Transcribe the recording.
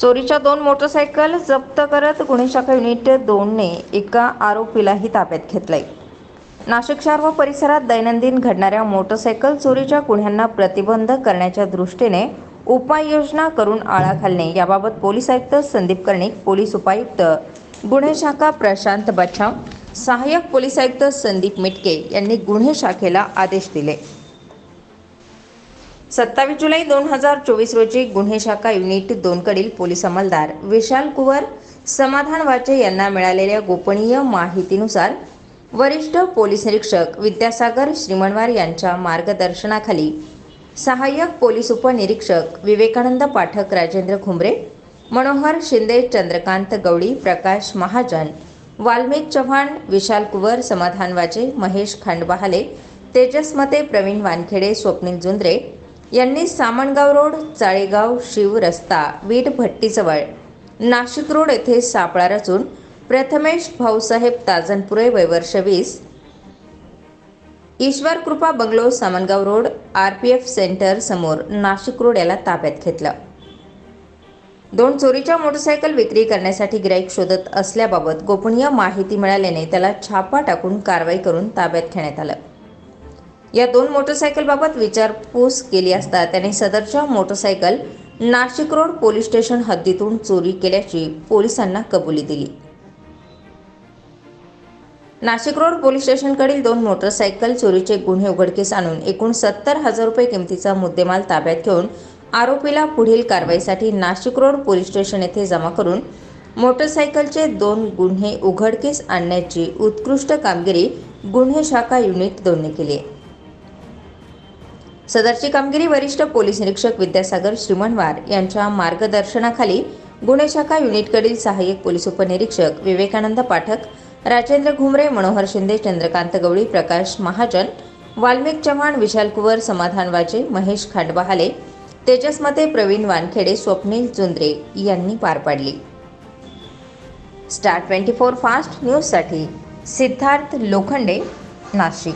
चोरीच्या दोन मोटरसायकल जप्त करत गुन्हे शाखा युनिट दोनने एका आरोपीलाही ताब्यात घेतलंय. नाशिक शहर व परिसरात दैनंदिन घडणाऱ्या मोटरसायकल चोरीच्या गुन्ह्यांना प्रतिबंध करण्याच्या दृष्टीने उपाययोजना करून आळा घालणे याबाबत पोलीस आयुक्त संदीप कर्णिक पोलीस उपायुक्त गुन्हे शाखा प्रशांत बच्छाव सहाय्यक पोलीस आयुक्त संदीप मिटके यांनी गुन्हे शाखेला आदेश दिले. सत्तावीस जुलै दोन हजार चोवीस रोजी गुन्हे शाखा युनिट दोनकडील पोलीस अंमलदार विशाल कुवर समाधान वाचे यांना मिळालेल्या गोपनीय माहितीनुसार वरिष्ठ पोलीस निरीक्षक विद्यासागर श्रीमणवार यांच्या मार्गदर्शनाखाली सहाय्यक पोलीस उपनिरीक्षक विवेकानंद पाठक राजेंद्र खुमरे मनोहर शिंदे चंद्रकांत गवळी प्रकाश महाजन वाल्मिक चव्हाण विशाल कुवर समाधान वाचे महेश खांडबहाले तेजस मते प्रवीण वानखेडे स्वप्नील जुंद्रे यांनी सामणगाव रोड चाळेगाव शिव रस्ता वीट भट्टीजवळ नाशिक रोड येथे सापळा रचून प्रथमेश भाऊसाहेब ताजनपुरे वयवर्ष वीस ईश्वर कृपा bungalow Samangaon road R P F centre समोर नाशिक रोड याला ताब्यात घेतलं. दोन चोरीच्या मोटरसायकल विक्री करण्यासाठी गिराईक शोधत असल्याबाबत गोपनीय माहिती मिळाल्याने त्याला छापा टाकून कारवाई करून ताब्यात घेण्यात आलं. या दोन मोटरसायकलबाबत विचारपूस केली असता त्याने सदरच्या motorcycle Nashik road police station हद्दीतून चोरी केल्याची पोलिसांना कबुली दिली. नाशिक रोड पोलीस स्टेशनकडील दोन मोटरसायकल चोरीचे गुन्हे उघडकीस आणून एकूण सत्तर हजार रुपये किमतीचा मुद्देमाल ताब्यात घेऊन आरोपीला पुढील कारवाईसाठी नाशिक रोड पोलीस स्टेशन येथे जमा करून मोटरसायकलचे दोन गुन्हे उघडकीस आणण्याची उत्कृष्ट कामगिरी गुन्हे शाखा युनिट दोनने केली आहे. सदरची कामगिरी वरिष्ठ पोलीस निरीक्षक विद्यासागर श्रीमणवार यांच्या मार्गदर्शनाखाली गुन्हे शाखा युनिटकडील सहाय्यक पोलीस उपनिरीक्षक विवेकानंद पाठक राजेंद्र घुमरे मनोहर शिंदे चंद्रकांत गवळी प्रकाश महाजन वाल्मिक चव्हाण विशाल कुवर समाधान वाजे महेश खांडबहाले तेजस मते प्रवीण वानखेडे स्वप्नील चुंद्रे यांनी पार पाडली. स्टार ट्वेंटी फोर फास्ट न्यूजसाठी सिद्धार्थ लोखंडे नाशिक.